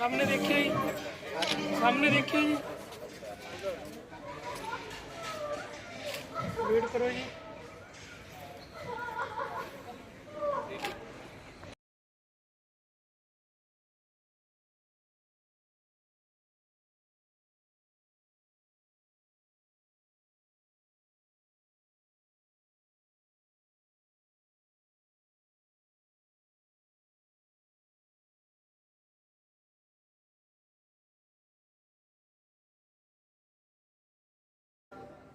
ਸਾਹਮਣੇ ਦੇਖਿਆ ਜੀ। ਸਾਹਮਣੇ ਦੇਖਿਆ ਜੀ। ਵੇਟ ਕਰੋ ਜੀ।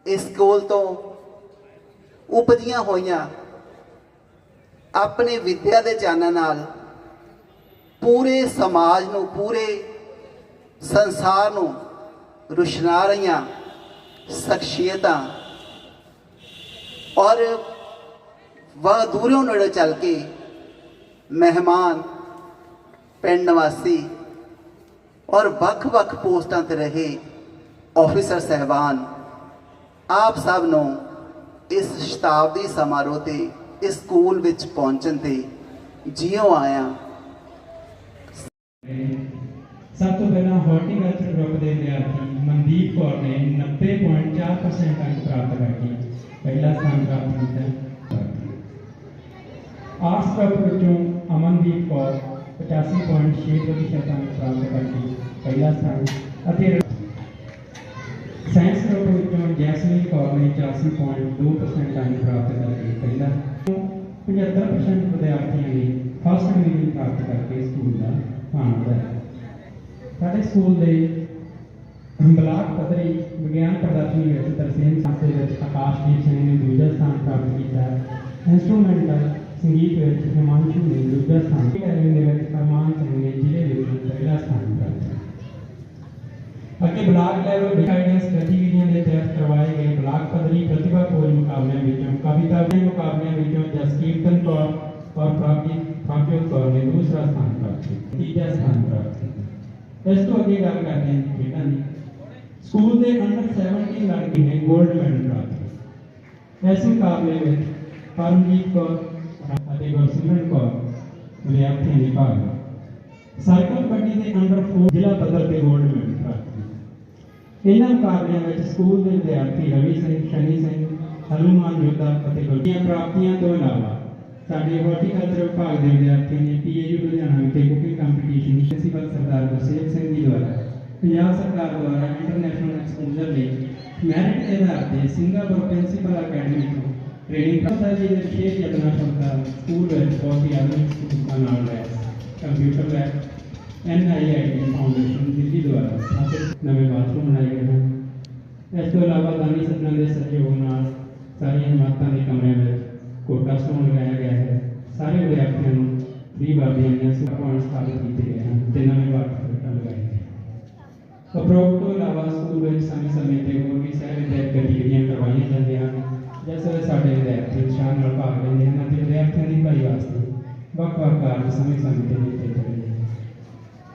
ਇਸ ਸਕੂਲ ਤੋਂ ਉਪਜੀਆਂ ਹੋਈਆਂ ਆਪਣੇ ਵਿਦਿਆ ਦੇ ਚਾਨਣ ਨਾਲ ਪੂਰੇ ਸਮਾਜ ਨੂੰ, ਪੂਰੇ ਸੰਸਾਰ ਨੂੰ ਰੁਸ਼ਨਾ ਰਹੀਆਂ ਸ਼ਖਸੀਅਤਾਂ ਔਰ ਵਹ ਦੂਰੋਂ ਨੇੜੇ ਚੱਲ ਕੇ ਮਹਿਮਾਨ, ਪਿੰਡ ਨਿਵਾਸੀ ਔਰ ਵੱਖ-ਵੱਖ ਪੋਸਟਾਂ ਤੇ ਰਹੇ ਆਫੀਸਰ ਸਹਿਬਾਨ ਆਪ ਸਭ ਨੂੰ ਇਸ ਸ਼ਤਾਬਦੀ ਸਮਾਰੋਹ ਤੇ, ਇਸ ਸਕੂਲ ਵਿੱਚ ਪਹੁੰਚਣ ਤੇ ਜਿਉ ਆਇਆ। ਸਭ ਤੋਂ ਪਹਿਲਾਂ ਹਾਰਟੀਕਲਚਰ ਗਰੁੱਪ ਦੇ ਵਿਦਿਆਰਥੀ ਮਨਦੀਪ ਕੌਰ ਨੇ 90.4% ਅੰਕ ਪ੍ਰਾਪਤ ਕਰਕੇ ਪਹਿਲਾ ਸਥਾਨ ਪ੍ਰਾਪਤ ਕੀਤਾ। ਆਰਟਸ ਗਰੁੱਪ ਵਿੱਚੋਂ ਅਮਨਦੀਪ ਕੌਰ 85.6% ਅੰਕ ਪ੍ਰਾਪਤ ਕਰਕੇ ਪਹਿਲਾ ਸਥਾਨ ਅਤੇ ਸਾਇੰਸ ਗਰੁੱਪ ਵਿੱਚੋਂ ਜੈਸਮੀਨ ਕੌਰ ਨੇ 84.2% ਅੰਕ ਪ੍ਰਾਪਤ ਕਰਕੇ ਪਹਿਲਾ 75% ਵਿਦਿਆਰਥੀਆਂ ਨੇ ਫਸਟ ਡਿਵੀਜ਼ਨ ਪ੍ਰਾਪਤ ਕਰਕੇ ਸਕੂਲ ਦਾ ਮਾਣ ਵਧਾਇਆ। ਸਾਡੇ ਸਕੂਲ ਦੇ ਬਲਾਕ ਪੱਧਰੀ ਵਿਗਿਆਨ ਪ੍ਰਦਰਸ਼ਨੀ ਵਿੱਚ ਤਰਸੇਮ ਸੰਸਥੇ ਵਿੱਚ ਆਕਾਸ਼ਦੀਪ ਸਿੰਘ ਨੇ ਦੂਜਾ ਸਥਾਨ ਪ੍ਰਾਪਤ ਕੀਤਾ ਇਨਸਟਰੂਮੈਂਟਲ ਸੰਗੀਤ ਵਿੱਚ ਹਿਮਾਂਸ਼ੂ ਨੇ ਦੂਜਾ ਸਥਾਨ ਦੇ ਵਿੱਚ ਅਰਮਾਨ ਸਿੰਘ ਨੇ ਜ਼ਿਲ੍ਹੇ ਵਿੱਚ ਪਹਿਲਾ ਸਥਾਨ ਪ੍ਰਾਪਤ ਕੀਤਾ। ਅੱਗੇ ਬਲਾਕ ਲੈਵਲ ਗਾਈਡੈਂਸ ਖੋਜ ਮੁਕਾਬਲਿਆਂ ਵਿੱਚੋਂ ਕਵਿਤਾ ਦੇ ਮੁਕਾਬਲਿਆਂ ਵਿੱਚੋਂ ਜਸਕੀਰਤਨ ਕੌਰ ਔਰ ਪ੍ਰਭਜੀਤ ਪ੍ਰਭਜੋਤ ਕੌਰ ਨੇ ਦੂਸਰਾ ਸਥਾਨ ਪ੍ਰਾਪਤ ਕੀਤਾ ਤੀਜਾ ਸਥਾਨ ਪ੍ਰਾਪਤ ਕੀਤਾ ਇਸ ਤੋਂ ਅੱਗੇ ਗੱਲ ਕਰਦੇ ਹਾਂ ਖੇਡਾਂ ਦੀ ਸਕੂਲ ਦੇ ਅੰਡਰ 17 ਲੜਕੀ ਨੇ 골ਡ ਮੈਡਲ ਪ੍ਰਾਪਤ ਕੀਤਾ ਇਸ ਮੁਕਾਬਲੇ ਵਿੱਚ ਪਰਮਜੀਤ ਕੌਰ ਅਤੇ ਗੁਰਸਿਮਰਨ ਕੌਰ ਵਿਦਿਆਰਥੀਆਂ ਨੇ ਭਾਗ ਲਿਆ ਸਾਈਕਲ ਕਬੱਡੀ ਦੇ ਅੰਡਰ 4 ਜ਼ਿਲ੍ਹਾ ਪੱਧਰ ਤੇ 골ਡ ਮੈਡਲ ਪ੍ਰਾਪਤ ਕੀਤਾ ਇਹਨਾਂ ਮੁਕਾਬਲਿਆਂ ਵਿੱਚ ਸਕੂਲ ਦੇ ਵਿਦਿਆਰਥੀ ਰਵੀ ਸਿੰਘ ਸ਼ਨੀ ਸਿੰਘ ਹਨੂਮਾਨ ਯੋਧਾ ਅਤੇ ਗੁਰਦੀਆਂ ਪ੍ਰਾਪਤੀਆਂ ਤੋਂ ਇਲਾਵਾ ਸਾਡੇ ਹਾਰਟੀਕਲਚਰ ਵਿਭਾਗ ਦੇ ਵਿਦਿਆਰਥੀਆਂ ਨੇ ਪੀਏਯੂ ਲੁਧਿਆਣਾ ਵਿਖੇ cooking competition principal Sardar Gursev Singh ji ਦੁਆਰਾ ਪੰਜਾਬ ਸਰਕਾਰ ਦੁਆਰਾ ਇੰਟਰਨੈਸ਼ਨਲ ਐਕਸਪੋਜ਼ਰ ਲਈ ਮੈਰਿਟ ਦੇ ਆਧਾਰ ਤੇ ਸਿੰਗਾਪੁਰ ਪ੍ਰਿੰਸੀਪਲ ਅਕੈਡਮੀ ਤੋਂ ਟ੍ਰੇਨਿੰਗ ਪ੍ਰਾਪਤ ਜੀ ਦੇ ਵਿਸ਼ੇਸ਼ ਯਤਨਾਂ ਸਦਕਾ ਸਕੂਲ ਵਿੱਚ ਬਹੁਤ ਹੀ ਆਧੁਨਿਕ ਸਹੂਲਤਾਂ ਨਾਲ ਲੈਸ computer lab NIIT foundation Delhi ਦੁਆਰਾ ਸਥਾਪਿਤ ਨਵੇਂ ਬਾਥਰੂਮ ਬਣਾਏ ਗਏ ਹਨ ਇਸ ਤੋਂ ਇਲਾਵਾ ਦਾਨੀ ਸੱਜਣਾਂ ਦੇ ਸਹਿਯੋਗ ਨਾਲ ਸਾਰੀਆਂ ਇਮਾਰਤਾਂ ਦੇ ਕਮਰਿਆਂ ਵਿੱਚ ਕੋਟਾ ਸਟੋਨ ਲਗਾਇਆ ਗਿਆ ਹੈ। ਸਾਰੇ ਵਿਦਿਆਰਥੀਆਂ ਨੂੰ ਫ੍ਰੀ ਵਰਦੀਆਂ ਦੀਆਂ ਸੁਵਿਧਾਵਾਂ ਸਥਾਪਿਤ ਕੀਤੇ ਗਏ ਹਨ ਤੇ ਨਵੇਂ ਵਾਟਰ ਲਗਾਏ ਗਏ ਉਪਰੋਕਤ ਤੋਂ ਇਲਾਵਾ ਸਕੂਲ ਵਿੱਚ ਸਮੇਂ ਸਮੇਂ ਤੇ ਹੋਰ ਵੀ ਸਹਿ ਵਿਦਿਅਕ ਗਤੀਵਿਧੀਆਂ ਕਰਵਾਈਆਂ ਜਾਂਦੀਆਂ ਹਨ। ਜਿਸ ਵਿੱਚ ਸਾਡੇ ਵਿਦਿਆਰਥੀ ਉਤਸ਼ਾਹ ਨਾਲ ਭਾਗ ਲੈਂਦੇ ਹਨ ਅਤੇ ਵਿਦਿਆਰਥੀਆਂ ਦੀ ਭਲਾਈ ਵਾਸਤੇ ਵੱਖ-ਵੱਖ ਕਾਰਜ ਸਮੇਂ ਸਮੇਂ ਤੇ ਕੀਤੇ ਜਾਂਦੇ ਹਨ।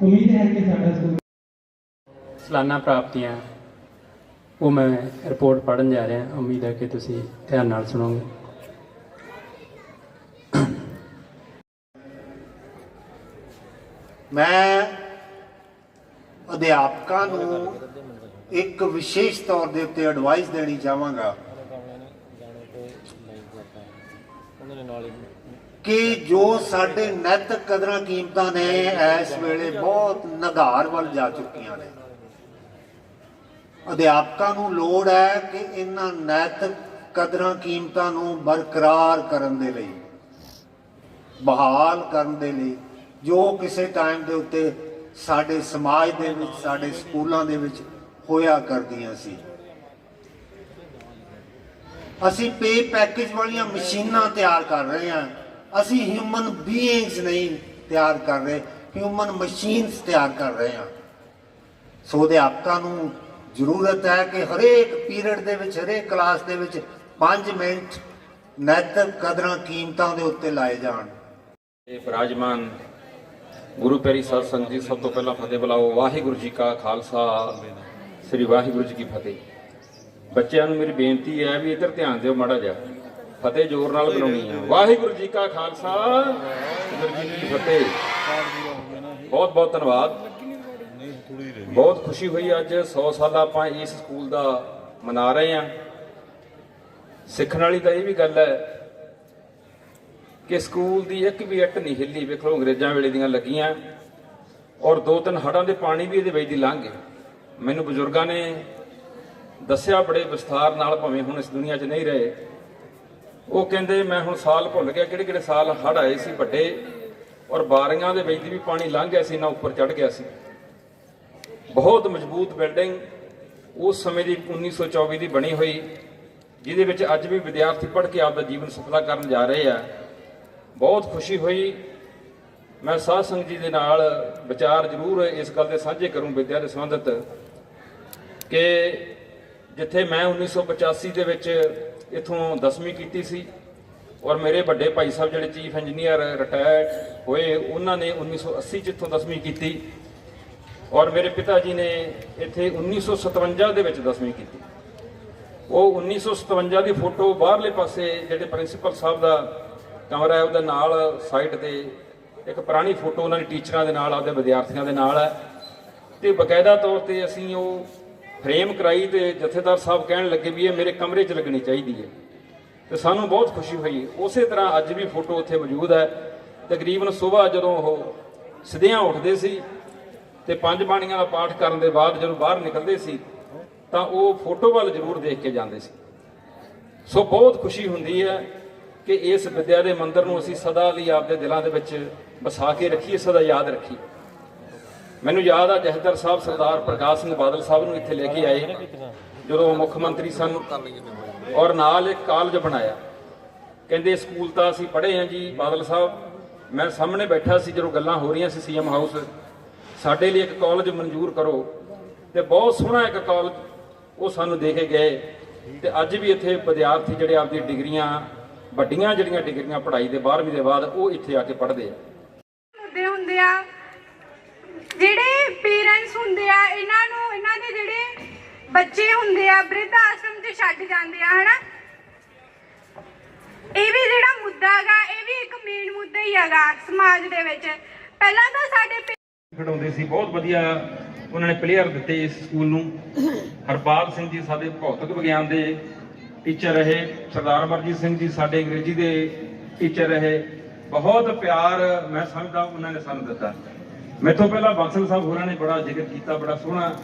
ਉਮੀਦ ਹੈ ਕਿ ਸਾਡਾ ਸਕੂਲ ਸਾਲਾਨਾ ਪ੍ਰਾਪਤੀਆਂ ਉਹ ਮੈਂ ਰਿਪੋਰਟ ਪੜ੍ਹਨ ਜਾ ਰਿਹਾ, ਉਮੀਦ ਹੈ ਕਿ ਤੁਸੀਂ ਧਿਆਨ ਨਾਲ ਸੁਣੋਗੇ। ਮੈਂ ਅਧਿਆਪਕਾਂ ਨੂੰ ਇੱਕ ਵਿਸ਼ੇਸ਼ ਤੌਰ ਦੇ ਉੱਤੇ ਐਡਵਾਈਸ ਦੇਣੀ ਚਾਹਾਂਗਾ ਕਿ ਜੋ ਸਾਡੇ ਨੈਤਿਕ ਕਦਰਾਂ ਕੀਮਤਾਂ ਨੇ, ਇਸ ਵੇਲੇ ਬਹੁਤ ਨਗਾਰ ਵੱਲ ਜਾ ਚੁੱਕੀਆਂ ਨੇ। ਅਧਿਆਪਕਾਂ ਨੂੰ ਲੋੜ ਹੈ ਕਿ ਇਹਨਾਂ ਨੈਤਿਕ ਕਦਰਾਂ ਕੀਮਤਾਂ ਨੂੰ ਬਰਕਰਾਰ ਕਰਨ ਦੇ ਲਈ, ਬਹਾਲ ਕਰਨ ਦੇ ਲਈ, ਜੋ ਕਿਸੇ ਟਾਈਮ ਦੇ ਉੱਤੇ ਸਾਡੇ ਸਮਾਜ ਦੇ ਵਿੱਚ, ਸਾਡੇ ਸਕੂਲਾਂ ਦੇ ਵਿੱਚ ਹੋਇਆ ਕਰਦੀਆਂ ਸੀ। ਅਸੀਂ ਪੇ ਪੈਕੇਜ ਵਾਲੀਆਂ ਮਸ਼ੀਨਾਂ ਤਿਆਰ ਕਰ ਰਹੇ ਹਾਂ। ਅਸੀਂ ਹਿਊਮਨ ਬੀਇੰਗਸ ਨਹੀਂ ਤਿਆਰ ਕਰ ਰਹੇ ਹਿਊਮਨ ਮਸ਼ੀਨਸ ਤਿਆਰ ਕਰ ਰਹੇ ਹਾਂ। ਸੋ ਅਧਿਆਪਕਾਂ ਨੂੰ ਜ਼ਰੂਰਤ ਹੈ ਕਿ ਹਰੇਕ ਪੀਰੀਅਡ ਦੇ ਵਿੱਚ, ਹਰੇਕ ਕਲਾਸ ਦੇ ਵਿੱਚ 5 ਮਿੰਟ ਨੈਤਿਕ ਕਦਰਾਂ, ਕੀਮਤਾਂ ਦੇ ਉੱਤੇ ਲਾਏ ਜਾਣ। ਇਹ ਵਿਰਾਜਮਾਨ ਗੁਰੂ ਪੈਰੀ ਸਾਧ ਸੰਗਤ ਜੀ, ਸਭ ਤੋਂ ਪਹਿਲਾਂ ਫਤਿਹ ਬੁਲਾਓ। ਵਾਹਿਗੁਰੂ ਜੀ ਕਾ ਖਾਲਸਾ, ਸ੍ਰੀ ਵਾਹਿਗੁਰੂ ਜੀ ਕੀ ਫਤਿਹ। ਬੱਚਿਆਂ ਨੂੰ ਮੇਰੀ ਬੇਨਤੀ ਹੈ ਵੀ ਇੱਧਰ ਧਿਆਨ ਦਿਓ ਮਾੜਾ ਜਿਹਾ। ਫਤਿਹ ਜ਼ੋਰ ਨਾਲ ਬੁਲਾਉਣੀ ਹੈ। ਵਾਹਿਗੁਰੂ ਜੀ ਕਾ ਖਾਲਸਾ ਵਾਹਿਗੁਰੂ ਜੀ ਕੀ ਫਤਿਹ। ਬਹੁਤ ਬਹੁਤ ਧੰਨਵਾਦ। ਬਹੁਤ ਖੁਸ਼ੀ ਹੋਈ ਅੱਜ 100 ਸਾਲ ਆਪਾਂ ਇਸ ਸਕੂਲ ਦਾ ਮਨਾ ਰਹੇ ਹਾਂ। ਸਿੱਖਣ ਵਾਲੀ ਤਾਂ ਇਹ ਵੀ ਗੱਲ ਹੈ ਕਿ ਸਕੂਲ ਦੀ ਇੱਕ ਵੀ ਇੱਟ ਨਹੀਂ ਹਿੱਲੀ। ਵੇਖ ਲਓ ਅੰਗਰੇਜ਼ਾਂ ਵੇਲੇ ਦੀਆਂ ਲੱਗੀਆਂ ਔਰ ਦੋ ਤਿੰਨ ਹੜਾਂ ਦੇ ਪਾਣੀ ਵੀ ਇਹਦੇ ਵਿੱਚ ਦੀ ਲੰਘ ਗਏ। ਮੈਨੂੰ ਬਜ਼ੁਰਗਾਂ ਨੇ ਦੱਸਿਆ, ਬੜੇ ਵਿਸਥਾਰ ਨਾਲ ਭਾਵੇਂ ਹੁਣ ਇਸ ਦੁਨੀਆ 'ਚ ਨਹੀਂ ਰਹੇ। ਉਹ ਕਹਿੰਦੇ, ਮੈਂ ਹੁਣ ਸਾਲ ਭੁੱਲ ਗਿਆ ਕਿਹੜੇ ਕਿਹੜੇ ਸਾਲ ਹੜ ਆਏ ਸੀ ਵੱਡੇ ਔਰ ਬਾਰੀਆਂ ਦੇ ਵਿੱਚ ਦੀ ਵੀ ਪਾਣੀ ਲੰਘ ਗਿਆ ਸੀ, ਨਾ ਉੱਪਰ ਚੜ ਗਿਆ ਸੀ। ਬਹੁਤ ਮਜ਼ਬੂਤ ਬਿਲਡਿੰਗ ਉਸ ਸਮੇਂ ਦੀ 1924 ਦੀ ਬਣੀ ਹੋਈ, ਜਿਹਦੇ ਵਿੱਚ ਅੱਜ ਵੀ ਵਿਦਿਆਰਥੀ ਪੜ੍ਹ ਕੇ ਆਪਦਾ ਜੀਵਨ ਸਫਲਾ ਕਰਨ ਜਾ ਰਹੇ ਆ। ਬਹੁਤ ਖੁਸ਼ੀ ਹੋਈ। ਮੈਂ ਸਾਧ ਸੰਗਤ ਜੀ ਦੇ ਨਾਲ ਵਿਚਾਰ ਜ਼ਰੂਰ ਇਸ ਗੱਲ ਦੇ ਸਾਂਝੇ ਕਰੂੰ ਵਿਦਿਆ ਦੇ ਸੰਬੰਧਤ ਕਿ ਜਿੱਥੇ ਮੈਂ 1985 ਦੇ ਵਿੱਚ ਇਥੋਂ 10ਵੀਂ ਕੀਤੀ ਸੀ ਔਰ ਮੇਰੇ ਵੱਡੇ ਭਾਈ ਸਾਹਿਬ ਜਿਹੜੇ ਚੀਫ ਇੰਜੀਨੀਅਰ ਰਿਟਾਇਰਡ ਹੋਏ, ਉਹਨਾਂ ਨੇ 1980 ਚ ਇਥੋਂ 10ਵੀਂ ਕੀਤੀ। ਔਰ ਮੇਰੇ ਪਿਤਾ ਜੀ ਨੇ ਇੱਥੇ 1957 ਦੇ ਵਿੱਚ 10ਵੀਂ ਕੀਤੀ। ਉਹ 1957 ਦੀ ਫੋਟੋ ਬਾਹਰਲੇ ਪਾਸੇ ਜਿਹੜੇ ਪ੍ਰਿੰਸੀਪਲ ਸਾਹਿਬ ਦਾ ਕਮਰਾ ਹੈ, ਉਹਦੇ ਨਾਲ ਸਾਈਡ ਤੇ ਇੱਕ ਪੁਰਾਣੀ ਫੋਟੋ ਉਹਨਾਂ ਦੇ ਟੀਚਰਾਂ ਦੇ ਨਾਲ, ਆਪਦੇ ਵਿਦਿਆਰਥੀਆਂ ਦੇ ਨਾਲ ਹੈ। ਤੇ ਬਕਾਇਦਾ ਤੌਰ ਤੇ ਅਸੀਂ ਉਹ ਫਰੇਮ ਕਰਾਈ ਤੇ ਜਥੇਦਾਰ ਸਾਹਿਬ ਕਹਿਣ ਲੱਗੇ ਵੀ ਇਹ ਮੇਰੇ ਕਮਰੇ 'ਚ ਲੱਗਣੀ ਚਾਹੀਦੀ ਹੈ। ਤੇ ਸਾਨੂੰ ਬਹੁਤ ਖੁਸ਼ੀ ਹੋਈ। ਉਸੇ ਤਰ੍ਹਾਂ ਅੱਜ ਵੀ ਫੋਟੋ ਉੱਥੇ ਮੌਜੂਦ ਹੈ। ਤਕਰੀਬਨ ਸਵੇਰ ਜਦੋਂ ਉਹ ਸਿੱਧਿਆਂ ਉੱਠਦੇ ਸੀ ਤੇ ਪੰਜ ਬਾਣੀਆਂ ਦਾ ਪਾਠ ਕਰਨ ਦੇ ਬਾਅਦ ਜਦੋਂ ਬਾਹਰ ਨਿਕਲਦੇ ਸੀ, ਤਾਂ ਉਹ ਫੋਟੋ ਵੱਲ ਜ਼ਰੂਰ ਦੇਖ ਕੇ ਜਾਂਦੇ ਸੀ। ਸੋ ਬਹੁਤ ਖੁਸ਼ੀ ਹੁੰਦੀ ਹੈ ਕਿ ਇਸ ਵਿਦਿਆ ਦੇ ਮੰਦਰ ਨੂੰ ਅਸੀਂ ਸਦਾ ਲਈ ਆਪਦੇ ਦਿਲਾਂ ਦੇ ਵਿੱਚ ਵਸਾ ਕੇ ਰੱਖੀਏ, ਸਦਾ ਯਾਦ ਰੱਖੀਏ। ਮੈਨੂੰ ਯਾਦ ਆ ਜਹਦਰ ਸਾਹਿਬ ਸਰਦਾਰ ਪ੍ਰਕਾਸ਼ ਸਿੰਘ ਬਾਦਲ ਸਾਹਿਬ ਨੂੰ ਇੱਥੇ ਲੈ ਕੇ ਆਏ, ਜਦੋਂ ਮੁੱਖ ਮੰਤਰੀ ਸਨ ਔਰ ਨਾਲ ਇੱਕ ਕਾਲਜ ਬਣਾਇਆ। ਕਹਿੰਦੇ, ਸਕੂਲ ਤਾਂ ਅਸੀਂ ਪੜ੍ਹੇ ਹਾਂ ਜੀ ਬਾਦਲ ਸਾਹਿਬ, ਮੈਂ ਸਾਹਮਣੇ ਬੈਠਾ ਸੀ ਜਦੋਂ ਗੱਲਾਂ ਹੋ ਰਹੀਆਂ ਸੀ ਸੀਐਮ ਹਾਊਸ ਸਾਡੇ ਲਈ ਇੱਕ ਕਾਲਜ ਮਨਜ਼ੂਰ ਕਰੋ ਤੇ ਬਹੁਤ ਸੋਹਣਾ ਇੱਕ ਕਾਲਜ ਉਹ ਸਾਨੂੰ ਦੇ ਕੇ ਗਏ ਤੇ ਅੱਜ ਵੀ ਇੱਥੇ ਵਿਦਿਆਰਥੀ ਜਿਹੜੇ ਆਪਦੀ ਡਿਗਰੀਆਂ, ਵੱਡੀਆਂ ਜਿਹੜੀਆਂ ਡਿਗਰੀਆਂ ਪੜ੍ਹਾਈ ਦੇ 12ਵੀਂ ਦੇ ਬਾਅਦ ਉਹ ਇੱਥੇ ਆ ਕੇ ਪੜ੍ਹਦੇ ਆ। ਮੁੱਦੇ ਹੁੰਦੇ ਆ। ਜਿਹੜੇ ਪੇਰੈਂਟਸ ਹੁੰਦੇ ਆ, ਇਹਨਾਂ ਨੂੰ, ਇਹਨਾਂ ਦੇ ਜਿਹੜੇ ਬੱਚੇ ਹੁੰਦੇ ਆ ਬ੍ਰਿਧ ਆਸ਼ਰਮ 'ਚ ਛੱਡ ਜਾਂਦੇ ਆ, ਹਨਾ? ਇਹ ਵੀ ਜਿਹੜਾ ਮੁੱਦਾ ਹੈਗਾ, ਇਹ ਵੀ ਇੱਕ ਮੇਨ ਮੁੱਦਾ ਹੀ ਹੈਗਾ ਸਮਾਜ ਦੇ ਵਿੱਚ। ਪਹਿਲਾਂ ਤਾਂ ਸਾਡੇ ਪੇ- ਖਿਡਾਉਂਦੇ ਸੀ, ਬਹੁਤ ਵਧੀਆ ਉਹਨਾਂ ਨੇ ਪਲੇਅਰ ਦਿੱਤੇ ਇਸ ਸਕੂਲ ਨੂੰ। ਹਰਪਾਲ ਸਿੰਘ ਜੀ ਸਾਡੇ ਭੌਤਿਕ ਵਿਗਿਆਨ ਦੇ ਟੀਚਰ ਰਹੇ, ਸਰਦਾਰ ਅਮਰਜੀਤ ਸਿੰਘ ਜੀ ਸਾਡੇ ਅੰਗਰੇਜ਼ੀ ਦੇ ਟੀਚਰ ਰਹੇ। ਬਹੁਤ ਪਿਆਰ ਮੈਂ ਸਮਝਦਾ, ਉਹਨਾਂ ਨੇ ਸਾਨੂੰ ਦਿੱਤਾ। ਮੈਥੋਂ ਪਹਿਲਾਂ ਬਾਂਸਲ ਸਾਹਿਬ ਹੋਰਾਂ ਨੇ ਬੜਾ ਜ਼ਿਕਰ ਕੀਤਾ, ਬੜਾ ਸੋਹਣਾ,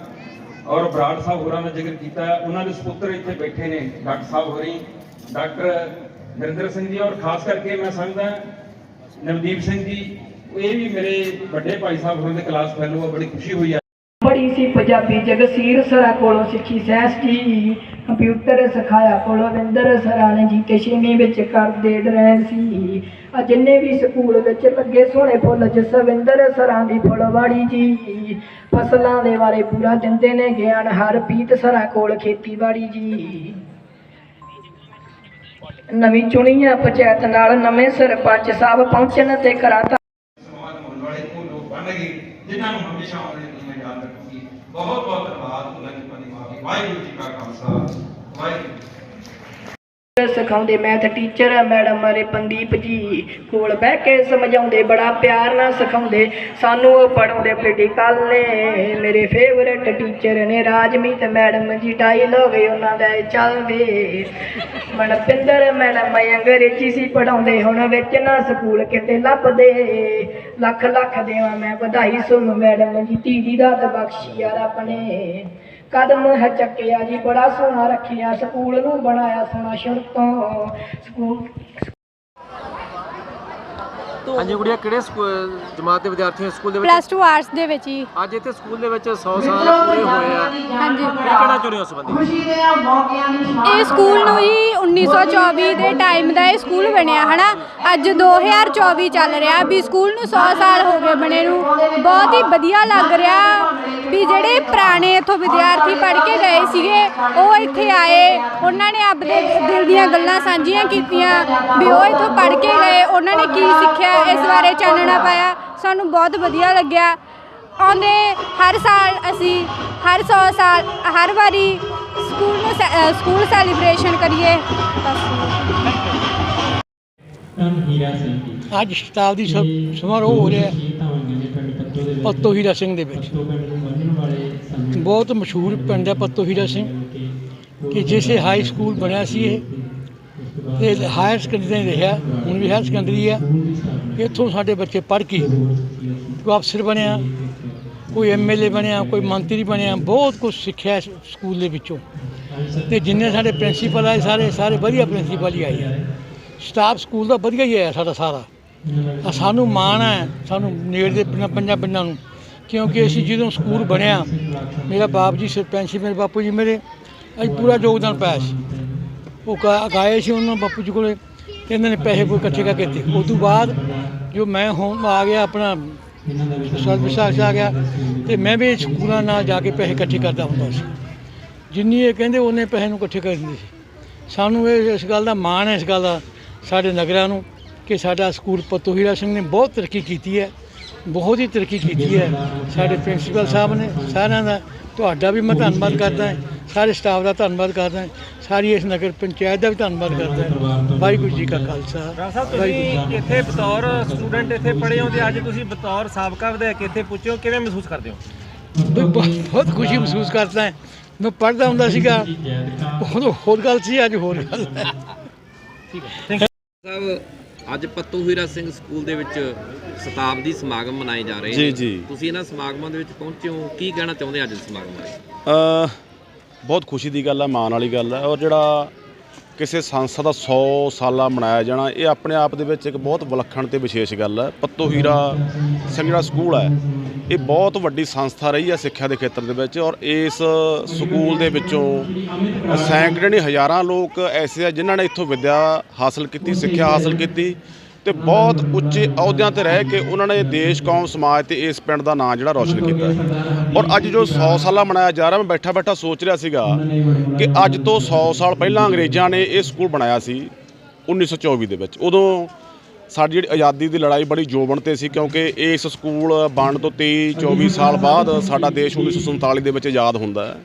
ਔਰ ਬਰਾੜ ਸਾਹਿਬ ਹੋਰਾਂ ਦਾ ਜ਼ਿਕਰ ਕੀਤਾ। ਉਹਨਾਂ ਦੇ ਸੁਪੁੱਤਰ ਇੱਥੇ ਬੈਠੇ ਨੇ, ਡਾਕਟਰ ਸਾਹਿਬ ਹੋਰੀ, ਡਾਕਟਰ ਨਰਿੰਦਰ ਸਿੰਘ ਜੀ, ਔਰ ਖਾਸ ਕਰਕੇ ਮੈਂ ਸਮਝਦਾ ਨਵਦੀਪ ਸਿੰਘ ਜੀ ਇਹ ਵੀ ਮੇਰੇ ਵੱਡੇ ਭਾਈ ਸਾਹਿਬ ਹੋਰਾਂ ਦੇ ਕਲਾਸ ਫੈਲੋ ਆ, ਬੜੀ ਖੁਸ਼ੀ ਹੋਈ ਆ। ਪੜ੍ਹੀ ਸੀ ਪੰਜਾਬੀ ਜਗਸੀਰ ਸਰਾ ਕੋਲੋਂ, ਸਿੱਖੀ ਸੈਂਸ ਜੀ ਕੰਪਿਊਟਰ ਸਿਖਾਇਆ ਕੁਲਵਿੰਦਰ ਸਰਾਂ ਨੇ ਜੀ ਤੇ ਛੇਵੀਂ ਵਿੱਚ ਕਰਦੇ ਡਰੈਨ ਸੀ। ਆ ਜਿੰਨੇ ਵੀ ਸਕੂਲ ਵਿੱਚ ਲੱਗੇ ਸੋਹਣੇ ਫੁੱਲ ਜਸਵਿੰਦਰ ਸਰਾਂ ਦੀ ਫੁੱਲਵਾੜੀ ਜੀ। ਫਸਲਾਂ ਦੇ ਬਾਰੇ ਪੂਰਾ ਦਿੰਦੇ ਨੇ ਗਿਆਨ ਹਰਪੀਤ ਸਰਾਂ ਕੋਲ ਖੇਤੀਬਾੜੀ ਜੀ। ਨਵੀਂ ਚੁਣੀਆਂ ਪੰਚਾਇਤ ਨਾਲ, ਨਵੇਂ ਸਰਪੰਚ ਸਾਹਿਬ ਪਹੁੰਚਣ ਤੇ ਕਰਾਤਾ ਸਮਾਜ ਹੋਣ ਵਾਲੇ ਉਹ ਲੋਕ ਬਣ ਗਏ ਜਿਨ੍ਹਾਂ ਨੂੰ ਹਮੇਸ਼ਾ ਆਉਣ ਵਾਲੀ ਦੁਨੀਆ ਯਾਦ ਰੱਖੂਗੀ। ਬਹੁਤ ਬਹੁਤ ਧੰਨਵਾਦ ਉਹਨਾਂ ਦੀ ਪਤੀ ਵਾਹਿਗੁਰੂ ਜੀ ਕਾ ਖਾਲਸਾ, ਵਾਹਿਗੁਰੂ ਸਿਖਾਉਂਦੇ ਮੈਥ ਟੀਚਰ ਮੈਡਮ ਮਾਰੇ, ਪੰਦੀਪ ਜੀ ਕੋਲ ਬਹਿ ਕੇ ਸਮਝਾਉਂਦੇ, ਬੜਾ ਪਿਆਰ ਨਾਲ ਸਿਖਾਉਂਦੇ, ਸਾਨੂੰ ਉਹ ਪੜਾਉਂਦੇ ਪੋਲੀਟੀਕਲ ਨੇ ਮੇਰੇ ਫੇਵਰਟ ਟੀਚਰ ਨੇ ਰਾਜਮੀਤ ਮੈਡਮ ਜੀ ਡਾਇਲੋਗ ਉਹਨਾਂ ਦਾ ਇਹ ਚੱਲਦੇ। ਮਨਪਿੰਦਰ ਮੈਡਮ ਅੰਗਰੇਜ਼ੀ ਸੀ ਪੜਾਉਂਦੇ ਹੁਣ ਵਿੱਚ ਨਾ ਸਕੂਲ ਕਿਤੇ ਲੱਭਦੇ। ਲੱਖ ਲੱਖ ਦੇਵਾਂ ਮੈਂ ਵਧਾਈ, ਸੁਣ ਮੈਡਮ ਜੀ, ਧੀ ਦਾ ਬਖਸ਼ੀ ਯਾਰ ਆਪਣੇ। ਕਦਮ ਹੈ ਚੱਕਿਆ ਜੀ ਬੜਾ ਸੋਹਣਾ ਰੱਖਿਆ ਸਕੂਲ ਨੂੰ ਬਣਾਇਆ ਸੋਹਣਾ ਸ਼ੁਰੂ ਤੋਂ ਸਕੂਲ ਹਾਂਜੀ ਗੁੜੀਆ ਕਿਹੜੇ ਸਕੂ- ਜਮਾਤ ਦੇ ਵਿਦਿਆਰਥੀ ਹੋ ਸਕੂਲ ਦੇ ਵਿੱਚ? ਪਲੱਸ 2 ਆਰਟਸ ਦੇ ਵਿੱਚ ਹੀ ਅੱਜ ਇੱਥੇ ਸਕੂਲ ਦੇ ਵਿੱਚ 100 ਸਾਲ ਪੂਰੇ ਹੋਏ ਆ। ਹਾਂਜੀ। ਕਹਿਣਾ ਚਾਹੁੰਦੇ ਹੋ ਸੰਬੰਧੀ? ਇਹ ਸਕੂਲ ਨੂੰ ਹੀ 1924 ਦੇ ਟਾਈਮ ਦਾ ਇਹ ਸਕੂਲ ਬਣਿਆ ਹਨਾ? ਅੱਜ 2024 ਚੱਲ ਰਿਹਾ ਵੀ ਸਕੂਲ ਨੂੰ 100 ਸਾਲ ਹੋ ਗਏ ਬਣੇ ਨੂੰ। ਬਹੁਤ ਹੀ ਵਧੀਆ ਲੱਗ ਰਿਹਾ ਵੀ ਜਿਹੜੇ ਪੁਰਾਣੇ ਇੱਥੋਂ ਵਿਦਿਆਰਥੀ ਪੜ੍ਹ ਕੇ ਗਏ ਸੀਗੇ ਉਹ ਇੱਥੇ ਆਏ। ਉਹਨਾਂ ਨੇ ਆਪਦੇ ਦਿਲ ਦੀਆਂ ਗੱਲਾਂ ਸਾਂਝੀਆਂ ਕੀਤੀਆਂ ਵੀ ਉਹ ਇੱਥੋਂ ਪੜ੍ਹ ਕੇ ਗਏ। ਉਹਨਾਂ ਨੇ ਕੀ ਸਿੱਖਿਆ ਇਸ ਬਾਰੇ ਚਾਨਣਾ ਪਾਇਆ। ਸਾਨੂੰ ਬਹੁਤ ਵਧੀਆ ਲੱਗਿਆ। ਆਉਂਦੇ ਹਰ ਸਾਲ ਅਸੀਂ ਹਰ 100 ਸਾਲ ਹਰ ਵਾਰੀ ਸਕੂਲ ਨੂੰ ਸਕੂਲ ਸੈਲੀਬ੍ਰੇਸ਼ਨ ਕਰੀਏ। ਬਸ ਧੰਨ ਹੀਰਾ ਸਿੰਘ ਜੀ। ਅੱਜ ਸ਼ਤਾਬਦੀ ਸਮਾਰੋਹ ਹੋ ਰਿਹਾ ਪੱਤੋ ਹੀਰਾ ਸਿੰਘ ਦੇ ਵਿੱਚ। ਬਹੁਤ ਮਸ਼ਹੂਰ ਪਿੰਡ ਹੈ ਪੱਤੋ ਹੀਰਾ ਸਿੰਘ। ਕਿ ਜਿਸੇ ਹਾਈ ਸਕੂਲ ਬਣਿਆ ਸੀ ਇਹ। ਤੇ ਹਾਇਰ ਸੈਕੰਡਰੀ ਨਹੀਂ ਰਿਹਾ, ਹੁਣ ਵੀ ਹਾਇਰ ਸੈਕੰਡਰੀ ਆ। ਇੱਥੋਂ ਸਾਡੇ ਬੱਚੇ ਪੜ੍ਹ ਕੇ ਕੋਈ ਅਫਸਰ ਬਣਿਆ, ਕੋਈ ਐਮਐਲਏ ਬਣਿਆ, ਕੋਈ ਮੰਤਰੀ ਬਣਿਆ, ਬਹੁਤ ਕੁਝ ਸਿੱਖਿਆ ਇਸ ਸਕੂਲ ਦੇ ਵਿੱਚੋਂ। ਤੇ ਜਿੰਨੇ ਸਾਡੇ ਪ੍ਰਿੰਸੀਪਲ ਆਏ, ਸਾਰੇ ਸਾਰੇ ਵਧੀਆ ਪ੍ਰਿੰਸੀਪਲ ਹੀ ਆਏ ਆ। ਸਟਾਫ ਸਕੂਲ ਦਾ ਵਧੀਆ ਹੀ ਆਇਆ ਸਾਡਾ ਸਾਰਾ। ਆ ਸਾਨੂੰ ਮਾਣ ਹੈ ਸਾਨੂੰ ਨੇੜੇ ਦੇ ਪੰਜਾਂ ਪਿੰਡਾਂ ਨੂੰ। ਕਿਉਂਕਿ ਅਸੀਂ ਜਦੋਂ ਸਕੂਲ ਬਣਿਆ, ਮੇਰਾ ਬਾਪ ਜੀ, ਸਰਪੰਚ ਸੀ, ਮੇਰੇ ਬਾਪੂ ਜੀ ਮੇਰੇ, ਅਸੀਂ ਪੂਰਾ ਯੋਗਦਾਨ ਪਾਇਆ ਸੀ। ਉਹ ਗਾ- ਗਾਏ ਸੀ ਉਹਨਾਂ ਬਾਪੂ ਜੀ ਕੋਲੇ ਤੇ ਇਹਨਾਂ ਨੇ ਪੈਸੇ ਕੋਈ ਇਕੱਠੇ ਕਰਕੇ ਦਿੱਤੇ। ਉਸ ਤੋਂ ਬਾਅਦ ਜੋ ਮੈਂ ਹੁਣ ਆ ਗਿਆ ਆਪਣਾ ਸਰਵਿਸ ਆ ਗਿਆ ਤੇ ਮੈਂ ਵੀ ਸਕੂਲਾਂ ਨਾਲ ਜਾ ਕੇ ਪੈਸੇ ਇਕੱਠੇ ਕਰਦਾ ਹੁੰਦਾ ਸੀ। ਜਿੰਨੀ ਇਹ ਕਹਿੰਦੇ ਉਹਨੇ ਪੈਸੇ ਨੂੰ ਇਕੱਠੇ ਕਰ ਦਿੰਦੇ ਸੀ। ਸਾਨੂੰ ਇਹ ਇਸ ਗੱਲ ਦਾ ਮਾਣ ਹੈ ਇਸ ਗੱਲ ਦਾ ਸਾਡੇ ਨਗਰਾਂ ਨੂੰ ਕਿ ਸਾਡਾ ਸਕੂਲ ਪੱਤੂ ਹੀਰਾ ਸਿੰਘ ਨੇ ਬਹੁਤ ਤਰੱਕੀ ਕੀਤੀ ਹੈ, ਬਹੁਤ ਹੀ ਤਰੱਕੀ ਕੀਤੀ ਹੈ। ਸਾਡੇ ਪ੍ਰਿੰਸੀਪਲ ਸਾਹਿਬ ਨੇ ਸਾਰਿਆਂ ਦਾ, ਤੁਹਾਡਾ ਵੀ ਮੈਂ ਧੰਨਵਾਦ ਕਰਦਾ ਹਾਂ। ਸਾਰੇ ਸਟਾਫ ਦਾ ਧੰਨਵਾਦ ਕਰਦਾ ਹਾਂ। ਸਾਰੀ ਇਸ ਨਗਰ ਪੰਚਾਇਤ ਦਾ ਵੀ ਧੰਨਵਾਦ ਕਰਦਾ ਹਾਂ। ਵਾਹਿਗੁਰੂ ਜੀ ਕਾ ਖਾਲਸਾ। ਸਾਹਿਬ ਤੁਸੀਂ ਇੱਥੇ ਬਤੌਰ ਸਟੂਡੈਂਟ ਇੱਥੇ ਪੜ੍ਹੇ ਹੋ ਤੇ ਅੱਜ ਤੁਸੀਂ ਬਤੌਰ ਸਾਬਕਾ ਵਿਧਾਇਕ ਇੱਥੇ ਪੁੱਛੇ ਹੋ ਕਿਵੇਂ ਮਹਿਸੂਸ ਕਰਦੇ ਹੋ? ਮੈਂ ਬਹੁਤ ਖੁਸ਼ੀ ਮਹਿਸੂਸ ਕਰਦਾ ਹਾਂ। ਮੈਂ ਪੜ੍ਹਦਾ ਹੁੰਦਾ ਸੀਗਾ। ਉਦੋਂ ਹੋਰ ਗੱਲ ਸੀ ਅੱਜ ਹੋਰ ਗੱਲ ਹੈ। ਸਾਹਿਬ ਅੱਜ ਪੱਤੂ ਹੀਰਾ ਸਿੰਘ ਸਕੂਲ ਦੇ ਵਿੱਚ ਸ਼ਤਾਬਦੀ ਸਮਾਗਮ ਮਨਾਏ ਜਾ ਰਹੇ ਨੇ। ਜੀ। ਤੁਸੀਂ ਇਹਨਾਂ ਸਮਾਗਮਾਂ ਦੇ ਵਿੱਚ ਪਹੁੰਚੇ ਹੋ। ਕੀ ਕਹਿਣਾ ਚਾਹੁੰਦੇ ਅੱਜ ਦੇ ਸਮਾਗਮ ਬਾਰੇ? ਅ, ਬਹੁਤ ਖੁਸ਼ੀ ਦੀ ਗੱਲ ਹੈ ਮਾਣ ਵਾਲੀ ਗੱਲ ਹੈ ਔਰ ਜਿਹੜਾ ਕਿਸੇ ਸੰਸਥਾ ਦਾ 100 ਸਾਲਾ ਮਨਾਇਆ ਜਾਣਾ, ਇਹ ਆਪਣੇ ਆਪ ਦੇ ਵਿੱਚ ਇੱਕ ਬਹੁਤ ਵਿਲੱਖਣ ਤੇ ਵਿਸ਼ੇਸ਼ ਗੱਲ ਹੈ ਪੱਤੋ ਹੀਰਾ ਸਿੰਘ ਜਿਹੜਾ ਸਕੂਲ ਹੈ ਇਹ ਬਹੁਤ ਵੱਡੀ ਸੰਸਥਾ ਰਹੀ ਹੈ ਸਿੱਖਿਆ ਦੇ ਖੇਤਰ ਦੇ ਵਿੱਚ। ਔਰ ਇਸ ਸਕੂਲ ਦੇ ਵਿੱਚੋਂ ਸੈਂਕੜੇ ਨਹੀਂ, ਹਜ਼ਾਰਾਂ ਲੋਕ ਐਸੇ ਆ ਜਿਨ੍ਹਾਂ ਨੇ ਇੱਥੋਂ ਵਿੱਦਿਆ ਹਾਸਲ ਕੀਤੀ, ਸਿੱਖਿਆ ਹਾਸਲ ਕੀਤੀ। ਤੇ ਬਹੁਤ ਉੱਚੇ ਅਹੁਦਿਆਂ ਤੇ ਰਹਿ ਕੇ ਉਹਨਾਂ ਨੇ ਦੇਸ਼, ਕੌਮ, ਸਮਾਜ ਤੇ ਇਸ ਪਿੰਡ ਦਾ ਨਾਂ ਜਿਹੜਾ ਰੌਸ਼ਨ ਕੀਤਾ ਹੈ। ਔਰ ਅੱਜ ਜੋ 100 ਸਾਲਾ ਮਨਾਇਆ ਜਾ ਰਿਹਾ, ਮੈਂ ਬੈਠਾ ਬੈਠਾ ਸੋਚ ਰਿਹਾ ਸੀਗਾ ਕਿ ਅੱਜ ਤੋਂ 100 ਸਾਲ ਪਹਿਲਾਂ ਅੰਗਰੇਜ਼ਾਂ ਨੇ ਇਹ ਸਕੂਲ ਬਣਾਇਆ ਸੀ 1924 ਦੇ ਵਿੱਚ ਉਦੋਂ ਸਾਡੀ ਜਿਹੜੀ ਆਜ਼ਾਦੀ ਦੀ ਲੜਾਈ ਬੜੀ ਜੋਬਨ ਤੇ ਸੀ ਕਿਉਂਕਿ ਇਸ ਸਕੂਲ ਬਣਨ ਤੋਂ 23 24 ਸਾਲ ਬਾਅਦ ਸਾਡਾ ਦੇਸ਼ 1947 ਦੇ ਵਿੱਚ ਆਜ਼ਾਦ ਹੁੰਦਾ ਹੈ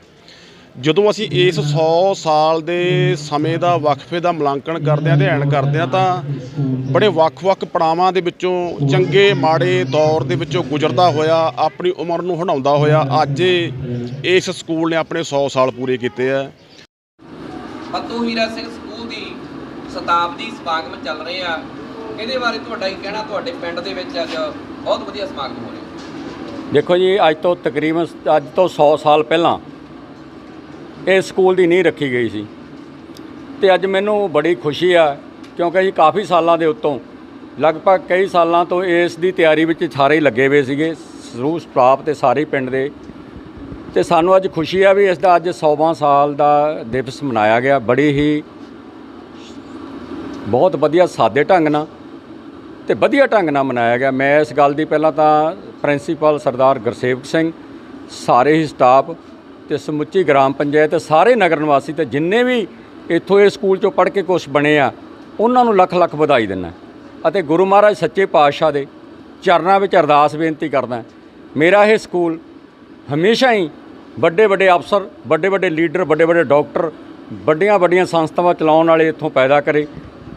ਜਦੋਂ ਅਸੀਂ ਇਸ 100 ਸਾਲ ਦੇ ਸਮੇਂ ਦਾ ਵਕਫੇ ਦਾ ਮੁਲਾਂਕਣ ਕਰਦੇ ਹਾਂ ਅਧਿਐਨ ਕਰਦੇ ਹਾਂ ਤਾਂ ਬੜੇ ਵੱਖ-ਵੱਖ ਪੜਾਵਾਂ ਦੇ ਵਿੱਚੋਂ ਚੰਗੇ ਮਾੜੇ ਦੌਰ ਦੇ ਵਿੱਚੋਂ ਗੁਜ਼ਰਦਾ ਹੋਇਆ ਆਪਣੀ ਉਮਰ ਨੂੰ ਹੰਡਾਉਂਦਾ ਹੋਇਆ ਅੱਜ ਇਹ ਇਸ ਸਕੂਲ ਨੇ ਆਪਣੇ 100 ਸਾਲ ਪੂਰੇ ਕੀਤੇ ਆ। ਪੱਤੂ ਹੀਰਾ ਸਿੰਘ ਸਕੂਲ ਦੀ ਸ਼ਤਾਬਦੀ ਸਮਾਗਮ ਚੱਲ ਰਹੇ ਆ। ਇਹਦੇ ਬਾਰੇ ਤੁਹਾਡਾ ਕੀ ਕਹਿਣਾ? ਤੁਹਾਡੇ ਪਿੰਡ ਦੇ ਵਿੱਚ ਅੱਜ ਬਹੁਤ ਵਧੀਆ ਸਮਾਗਮ ਹੋ ਰਿਹਾ। ਦੇਖੋ ਜੀ ਅੱਜ ਤੋਂ ਤਕਰੀਬਨ ਅੱਜ ਤੋਂ 100 ਸਾਲ ਪਹਿਲਾਂ ਇਹ ਸਕੂਲ ਦੀ ਨੀਂਹ ਰੱਖੀ ਗਈ ਸੀ। ਤੇ ਅੱਜ ਮੈਨੂੰ ਬੜੀ ਖੁਸ਼ੀ ਆ, ਕਿਉਂਕਿ ਅਸੀਂ ਕਾਫੀ ਸਾਲਾਂ ਦੇ ਉੱਤੋਂ, ਲਗਭਗ ਕਈ ਸਾਲਾਂ ਤੋਂ ਇਸ ਦੀ ਤਿਆਰੀ ਵਿੱਚ ਸਾਰੇ ਲੱਗੇ ਹੋਏ ਸੀਗੇ ਸਰੂ ਸਟਾਫ ਤੇ ਸਾਰੇ ਪਿੰਡ ਦੇ। ਤੇ ਸਾਨੂੰ ਅੱਜ ਖੁਸ਼ੀ ਆ ਵੀ ਇਸ ਦਾ ਅੱਜ 100ਵਾਂ ਸਾਲ ਦਾ ਦਿਵਸ ਮਨਾਇਆ ਗਿਆ। ਬੜੀ ਹੀ ਬਹੁਤ ਵਧੀਆ ਸਾਦੇ ਢੰਗ ਨਾਲ ਤੇ ਵਧੀਆ ਢੰਗ ਨਾਲ ਮਨਾਇਆ ਗਿਆ। ਮੈਂ ਇਸ ਗੱਲ ਦੀ ਪਹਿਲਾਂ ਤਾਂ ਪ੍ਰਿੰਸੀਪਲ ਸਰਦਾਰ ਗੁਰਸੇਵਕ ਸਿੰਘ, ਸਾਰੇ ਹੀ ਸਟਾਫ ਤੇ ਸਮੁੱਚੀ ਗ੍ਰਾਮ ਪੰਚਾਇਤ ਸਾਰੇ ਨਗਰ ਨਿਵਾਸੀ ਤੇ ਜਿੰਨੇ ਵੀ ਇੱਥੋਂ ਇਹ ਸਕੂਲ ਚੋਂ ਪੜ੍ਹ ਕੇ ਕੁਝ ਬਣੇ ਆ, ਉਹਨਾਂ ਨੂੰ ਲੱਖ ਲੱਖ ਵਧਾਈ ਦਿੰਦਾ। ਅਤੇ ਗੁਰੂ ਮਹਾਰਾਜ ਸੱਚੇ ਪਾਤਸ਼ਾਹ ਦੇ ਚਰਨਾਂ ਵਿੱਚ ਅਰਦਾਸ ਬੇਨਤੀ ਕਰਦਾ। ਮੇਰਾ ਇਹ ਸਕੂਲ ਹਮੇਸ਼ਾ ਹੀ ਵੱਡੇ ਵੱਡੇ ਅਫਸਰ, ਵੱਡੇ ਵੱਡੇ ਲੀਡਰ, ਵੱਡੇ ਵੱਡੇ ਡਾਕਟਰ, ਵੱਡੀਆਂ ਵੱਡੀਆਂ ਸੰਸਥਾਵਾਂ ਚਲਾਉਣ ਵਾਲੇ ਇੱਥੋਂ ਪੈਦਾ ਕਰੇ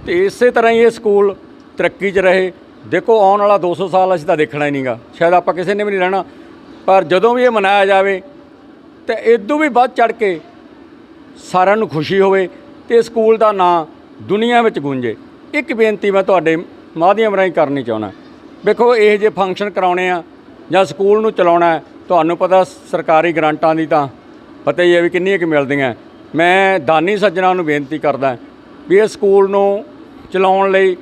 ਤੇ ਇਸੇ ਤਰ੍ਹਾਂ ਹੀ ਇਹ ਸਕੂਲ ਤਰੱਕੀ 'ਚ ਰਹੇ। ਦੇਖੋ, ਆਉਣ ਵਾਲਾ 200 ਸਾਲ ਅਸੀਂ ਤਾਂ ਦੇਖਣਾ ਹੀ ਨਹੀਂਗਾ ਸ਼ਾਇਦ ਆਪਾਂ ਕਿਸੇ ਨੇ ਵੀ ਨਹੀਂ ਰਹਿਣਾ, ਪਰ ਜਦੋਂ ਵੀ ਇਹ ਮਨਾਇਆ ਜਾਵੇ ਤੇ ਇਦੋਂ ਵੀ ਵੱਧ ਚੜ ਕੇ ਸਾਰਿਆਂ ਨੂੰ ਖੁਸ਼ੀ ਹੋਵੇ ਤੇ ਸਕੂਲ ਦਾ ਨਾਂ ਦੁਨੀਆ ਵਿੱਚ ਗੂੰਜੇ। ਇੱਕ ਬੇਨਤੀ ਮੈਂ ਤੁਹਾਡੇ ਮਾਧਿਅਮ ਰਾਹੀਂ ਕਰਨੀ ਚਾਹੁੰਦਾ। ਵੇਖੋ, ਇਹ ਜੇ ਫੰਕਸ਼ਨ ਕਰਾਉਣੇ ਆ ਜਾਂ ਸਕੂਲ ਨੂੰ ਚਲਾਉਣਾ ਤੁਹਾਨੂੰ ਪਤਾ ਸਰਕਾਰੀ ਗ੍ਰਾਂਟਾਂ ਦੀ ਤਾਂ ਪਤਾ ਹੀ ਹੈ ਵੀ ਕਿੰਨੀਆਂ ਕਿ ਮਿਲਦੀਆਂ। ਮੈਂ ਦਾਨੀ ਸੱਜਣਾ ਨੂੰ ਬੇਨਤੀ ਕਰਦਾ ਵੀ ਇਹ ਸਕੂਲ ਨੂੰ ਚਲਾਉਣ ਲਈ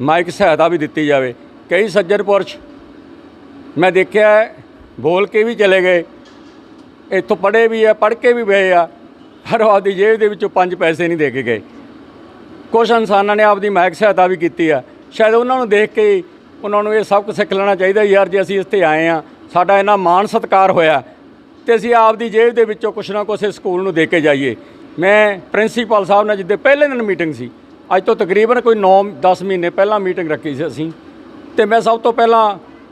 ਮਾਈਕ ਸਹਾਇਤਾ ਵੀ ਦਿੱਤੀ ਜਾਵੇ। ਕਈ ਸੱਜਣ ਪੁਰਸ਼ ਮੈਂ ਦੇਖਿਆ ਬੋਲ ਕੇ ਵੀ ਚਲੇ ਗਏ। ਇੱਥੋਂ ਪੜ੍ਹੇ ਵੀ ਆ, ਪੜ੍ਹ ਕੇ ਵੀ ਗਏ ਆ, ਪਰ ਉਹ ਆਪਦੀ ਜੇਬ ਦੇ ਵਿੱਚੋਂ ਪੰਜ ਪੈਸੇ ਨਹੀਂ ਦੇ ਕੇ ਗਏ। ਕੁਝ ਇਨਸਾਨਾਂ ਨੇ ਆਪਦੀ ਮਾਇਕ ਸਹਾਇਤਾ ਵੀ ਕੀਤੀ ਆ। ਸ਼ਾਇਦ ਉਹਨਾਂ ਨੂੰ ਦੇਖ ਕੇ ਉਹਨਾਂ ਨੂੰ ਇਹ ਸਭ ਕੁਝ ਸਿੱਖ ਲੈਣਾ ਚਾਹੀਦਾ ਯਾਰ ਜੇ ਅਸੀਂ ਇੱਥੇ ਆਏ ਆ, ਸਾਡਾ ਇੰਨਾ ਮਾਣ ਸਤਿਕਾਰ ਹੋਇਆ, ਤੇ ਅਸੀਂ ਆਪਦੀ ਜੇਬ ਦੇ ਵਿੱਚੋਂ ਕੁਛ ਨਾ ਕੁਛ ਇਸ ਸਕੂਲ ਨੂੰ ਦੇ ਕੇ ਜਾਈਏ। ਮੈਂ ਪ੍ਰਿੰਸੀਪਲ ਸਾਹਿਬ ਨਾਲ ਜਿੱਦੇ ਪਹਿਲੇ ਦਿਨ ਮੀਟਿੰਗ ਸੀ, ਅੱਜ ਤੋਂ ਤਕਰੀਬਨ ਕੋਈ 9-10 ਮਹੀਨੇ ਪਹਿਲਾਂ ਮੀਟਿੰਗ ਰੱਖੀ ਸੀ ਅਸੀਂ, ਤੇ ਮੈਂ ਸਭ ਤੋਂ ਪਹਿਲਾਂ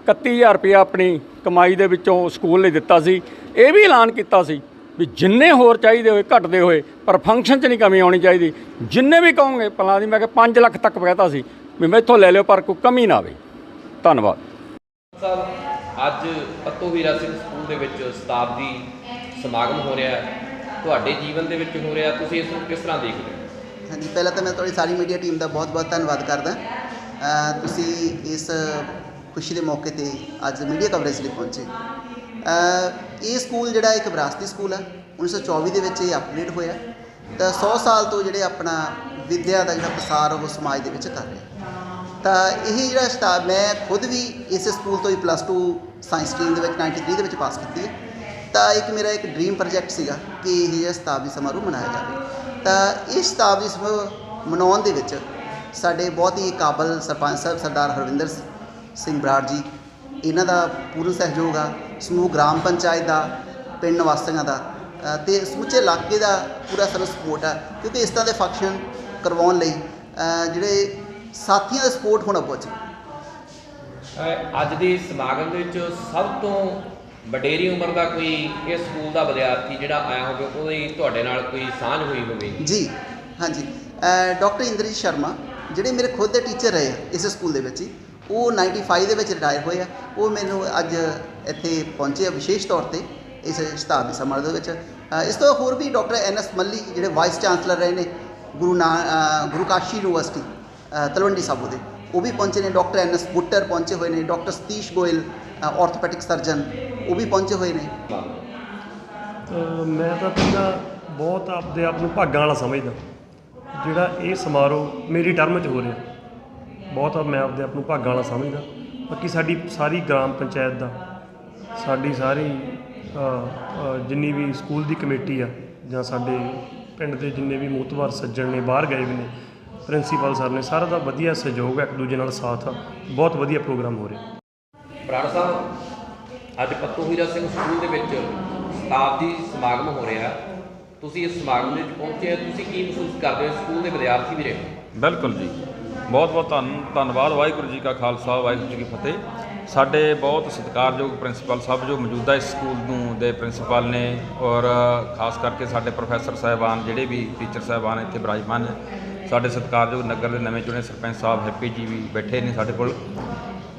31000 ਰੁਪਏ ਆਪਣੀ ਕਮਾਈ ਦੇ ਵਿੱਚੋਂ ਸਕੂਲ ਲਈ ਦਿੱਤਾ ਸੀ। ਇਹ ਵੀ ਐਲਾਨ ਕੀਤਾ ਸੀ ਵੀ ਜਿੰਨੇ ਹੋਰ ਚਾਹੀਦੇ ਹੋਏ ਘਟਦੇ ਹੋਏ ਪਰ ਫੰਕਸ਼ਨ 'ਚ ਨਹੀਂ ਕਮੀ ਆਉਣੀ ਚਾਹੀਦੀ। ਜਿੰਨੇ ਵੀ ਕਹੋਗੇ ਪਲਾਂ ਦੀ ਮੈਂ ਕਿ 5 ਲੱਖ ਤੱਕ ਕਹਿਤਾ ਸੀ ਵੀ ਮੈਥੋਂ ਲੈ ਲਿਓ ਪਰ ਕੋਈ ਕਮੀ ਨਾ ਆਵੇ। ਧੰਨਵਾਦ। ਸਾਹਿਬ ਅੱਜ ਪੱਤੂ ਹੀਰਾ ਸਿੰਘ ਸਕੂਲ ਦੇ ਵਿੱਚ ਸ਼ਤਾਬਦੀ ਸਮਾਗਮ ਹੋ ਰਿਹਾ ਹੈ। ਤੁਹਾਡੇ ਜੀਵਨ ਦੇ ਵਿੱਚ ਹੋ ਰਿਹਾ ਤੁਸੀਂ ਇਸ ਨੂੰ ਕਿਸ ਤਰ੍ਹਾਂ ਦੇਖਦੇ ਹੋ? ਹਾਂਜੀ ਪਹਿਲਾਂ ਤਾਂ ਮੈਂ ਤੁਹਾਡੀ ਸਾਰੀ ਮੀਡੀਆ ਟੀਮ ਦਾ ਬਹੁਤ-ਬਹੁਤ ਧੰਨਵਾਦ ਕਰਦਾ। ਤੁਸੀਂ ਇਸ ਖੁਸ਼ੀ ਦੇ ਮੌਕੇ ਤੇ ਅੱਜ ਮੀਡੀਆ ਕਵਰੇਜ ਲਈ ਪਹੁੰਚੇ। ਇਹ ਸਕੂਲ ਜਿਹੜਾ ਇੱਕ ਵਿਰਾਸਤੀ ਸਕੂਲ ਹੈ 1924 ਦੇ ਵਿੱਚ ਇਹ ਅਪਡੇਟ ਹੋਇਆ। ਤਾਂ 100 ਸਾਲ ਤੋਂ ਜਿਹੜੇ ਆਪਣਾ ਵਿਦਿਆ ਦਾ ਜਿਹੜਾ ਪ੍ਰਸਾਰ ਉਹ ਸਮਾਜ ਦੇ ਵਿੱਚ ਕਰ ਰਿਹਾ। ਤਾਂ ਇਹ ਜਿਹੜਾ ਸ਼ਤਾਬ, ਮੈਂ ਖੁਦ ਵੀ ਇਸ ਸਕੂਲ ਤੋਂ ਹੀ ਪਲੱਸ 2 ਸਾਇੰਸ ਸਟਰੀਮ ਦੇ ਵਿੱਚ 93 ਦੇ ਵਿੱਚ ਪਾਸ ਕੀਤੀ ਹੈ। ਤਾਂ ਇੱਕ ਮੇਰਾ ਇੱਕ ਡ੍ਰੀਮ ਪ੍ਰੋਜੈਕਟ ਸੀਗਾ ਕਿ ਇਹ ਜਿਹੜਾ ਸ਼ਤਾਬਦੀ ਸਮਾਰੋਹ ਮਨਾਇਆ ਜਾਵੇ। ਤਾਂ ਇਸ ਸ਼ਤਾਬਦੀ ਸਮਾਰੋਹ ਮਨਾਉਣ ਦੇ ਵਿੱਚ ਸਾਡੇ ਬਹੁਤ ਹੀ ਕਾਬਲ ਸਰਪੰਚ ਸਾਹਿਬ ਸਰਦਾਰ ਹਰਵਿੰਦਰ ਸਿੰਘ ਬਰਾੜ ਜੀ ਇਹਨਾਂ ਦਾ ਪੂਰਨ ਸਹਿਯੋਗ ਆ ਸਮੂਹ ਗ੍ਰਾਮ ਪੰਚਾਇਤ ਦਾ ਪਿੰਡ ਨਿਵਾਸੀਆਂ ਦਾ। ਤੇ ਸਮੁੱਚੇ ਇਲਾਕੇ ਦਾ ਪੂਰਾ ਸਾਨੂੰ ਸਪੋਰਟ ਆ ਕਿਉਂਕਿ ਇਸ ਤਰ੍ਹਾਂ ਦੇ ਫੰਕਸ਼ਨ ਕਰਵਾਉਣ ਲਈ ਜਿਹੜੇ ਸਾਥੀਆਂ ਦਾ ਸਪੋਰਟ ਹੋਣਾ ਬਹੁਤ ਅੱਜ ਦੇ ਸਮਾਗਮ ਦੇ ਵਿੱਚ ਸਭ ਤੋਂ ਵਡੇਰੀ ਉਮਰ ਦਾ ਕੋਈ ਇਸ ਸਕੂਲ ਦਾ ਵਿਦਿਆਰਥੀ ਜਿਹੜਾ ਆਇਆ ਹੋਵੇ ਉਹਦੀ ਤੁਹਾਡੇ ਨਾਲ ਕੋਈ ਸਾਂਝ ਹੋਈ ਹੋਵੇ? ਜੀ ਹਾਂਜੀ। ਡਾਕਟਰ ਇੰਦਰਜੀਤ ਸ਼ਰਮਾ ਜਿਹੜੇ ਮੇਰੇ ਖੁਦ ਦੇ ਟੀਚਰ ਰਹੇ ਇਸ ਸਕੂਲ ਦੇ ਵਿੱਚ ਹੀ ਉਹ 95 ਦੇ ਵਿੱਚ ਰਿਟਾਇਰ ਹੋਏ ਆ। ਉਹ ਮੈਨੂੰ ਅੱਜ ਇੱਥੇ ਪਹੁੰਚੇ ਆ ਵਿਸ਼ੇਸ਼ ਤੌਰ ਤੇ ਇਸ ਸ਼ਤਾਬਦੀ ਸਮਾਰੋਹ ਦੇ ਵਿੱਚ। ਇਸ ਤੋਂ ਹੋਰ ਵੀ ਡਾਕਟਰ ਐਨ ਐਸ ਮੱਲੀ, ਜਿਹੜੇ ਵਾਈਸ ਚਾਂਸਲਰ ਰਹੇ ਨੇ, ਗੁਰੂ ਨਾ ਗੁਰੂ ਕਾਸ਼ੀ ਯੂਨੀਵਰਸਿਟੀ ਤਲਵੰਡੀ ਸਾਬੋ ਦੇ, ਉਹ ਵੀ ਪਹੁੰਚੇ ਨੇ। ਡਾਕਟਰ ਐਨ ਐਸ ਬੁੱਟਰ ਪਹੁੰਚੇ ਹੋਏ ਨੇ, doctor Satish Goyal orthopaedic surgeon ਉਹ ਵੀ ਪਹੁੰਚੇ ਹੋਏ ਨੇ। ਮੈਂ ਤਾਂ ਪਹਿਲਾਂ ਬਹੁਤ ਆਪਦੇ ਆਪ ਨੂੰ ਭਾਗਾਂ ਵਾਲਾ ਸਮਝਦਾ, ਜਿਹੜਾ ਇਹ ਸਮਾਰੋਹ ਮੇਰੀ ਟਰਮ 'ਚ ਹੋ ਰਿਹਾ। ਬਹੁਤ ਮੈਂ ਆਪਦੇ ਆਪ ਨੂੰ ਭਾਗਾਂ ਵਾਲਾ ਸਮਝਦਾ। ਬਾਕੀ ਸਾਡੀ ਸਾਰੀ ਗ੍ਰਾਮ ਪੰਚਾਇਤ ਦਾ ਸਾਡੀ ਸਾਰੀ ਜਿੰਨੀ ਵੀ ਸਕੂਲ ਦੀ ਕਮੇਟੀ ਆ ਜਾਂ ਸਾਡੇ ਪਿੰਡ ਦੇ ਜਿੰਨੇ ਵੀ ਮੋਤਵਾਰ ਸੱਜਣ ਨੇ ਬਾਹਰ ਗਏ ਵੀ ਨੇ ਪ੍ਰਿੰਸੀਪਲ ਸਰ ਨੇ ਸਾਰਾ ਦਾ ਵਧੀਆ ਸਹਿਯੋਗ ਹੈ ਇੱਕ ਦੂਜੇ ਨਾਲ ਸਾਥ ਆ। ਬਹੁਤ ਵਧੀਆ ਪ੍ਰੋਗਰਾਮ ਹੋ ਰਿਹਾ। ਬਰਾੜ ਸਾਹਿਬ ਅੱਜ ਪੱਤੂ ਹੀਰਾ ਸਿੰਘ ਸਕੂਲ ਦੇ ਵਿੱਚ ਸ਼ਤਾਬਦੀ ਸਮਾਗਮ ਹੋ ਰਿਹਾ। ਤੁਸੀਂ ਇਸ ਸਮਾਗਮ ਦੇ ਵਿੱਚ ਪਹੁੰਚੇ ਹੋ ਤੁਸੀਂ ਕੀ ਮਹਿਸੂਸ ਕਰਦੇ ਹੋ ਸਕੂਲ ਦੇ ਵਿਦਿਆਰਥੀ ਵੀ ਰਹੇ ਹੋ ਬਿਲਕੁਲ ਜੀ। ਬਹੁਤ ਬਹੁਤ ਧੰਨ ਧੰਨਵਾਦ, ਵਾਹਿਗੁਰੂ ਜੀ ਕਾ ਖਾਲਸਾ, ਵਾਹਿਗੁਰੂ ਜੀ ਕੀ ਫਤਿਹ। ਸਾਡੇ ਬਹੁਤ ਸਤਿਕਾਰਯੋਗ ਪ੍ਰਿੰਸੀਪਲ ਸਾਹਿਬ ਜੋ ਮੌਜੂਦਾ ਇਸ ਸਕੂਲ ਨੂੰ ਦੇ ਪ੍ਰਿੰਸੀਪਲ ਨੇ ਔਰ ਖਾਸ ਕਰਕੇ ਸਾਡੇ ਪ੍ਰੋਫੈਸਰ ਸਾਹਿਬਾਨ, ਜਿਹੜੇ ਵੀ ਟੀਚਰ ਸਾਹਿਬਾਨ ਇੱਥੇ ਬਿਰਾਜਮਾਨ ਨੇ, ਸਾਡੇ ਸਤਿਕਾਰਯੋਗ ਨਗਰ ਦੇ ਨਵੇਂ ਚੁਣੇ ਸਰਪੰਚ ਸਾਹਿਬ ਹੈਪੀ ਜੀ ਵੀ ਬੈਠੇ ਨੇ ਸਾਡੇ ਕੋਲ।